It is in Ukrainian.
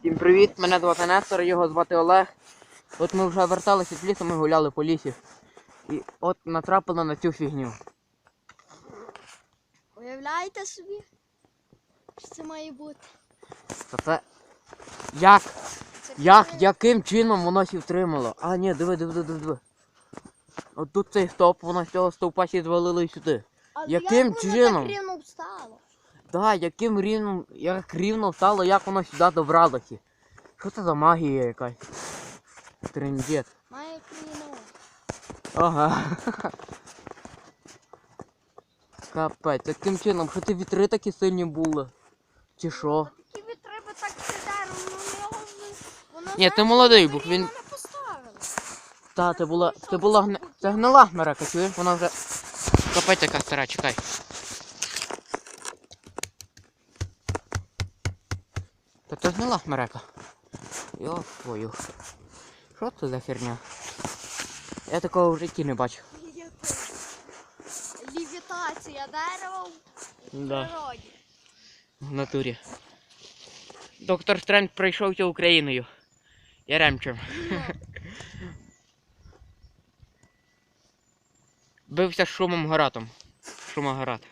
Всім привіт, мене звати Нестор, його звати Олег. От ми вже верталися від лісу, ми гуляли по лісі. І от натрапили на цю фігню. Уявляєте собі? Що це має бути? Та це. Як? Це Як? коли- Яким чином воно сі втримало? А, ні, диви, диви, диви, диви. От тут цей стоп, воно з цього стовпа сі звалило і сюди. Але яким як воно чином? так рівно? Да, яким рівном, як рівно встало, як воно сюди добралося. Що це за магія якась? Трендець. Має кліно. Ага. Капець, яким чином? Що це вітри такі сильні були? Чи що? Такі ви треба так придером, ну його воно Ні, це молодий був, він- рівно. Та, це була. Це була гне... Це гнила смерека, чуєш? Вона вже. Капець яка стара, чекай. Та це гнила смерека. Йо твою. Що це за херня? Я такого в житті не бачив. Лівітація дерева в Да. природі. В натурі. Доктор Стренд пройшовся Україною. Яремчем. Ну, Бився з шумом Горатом. Шумогарат.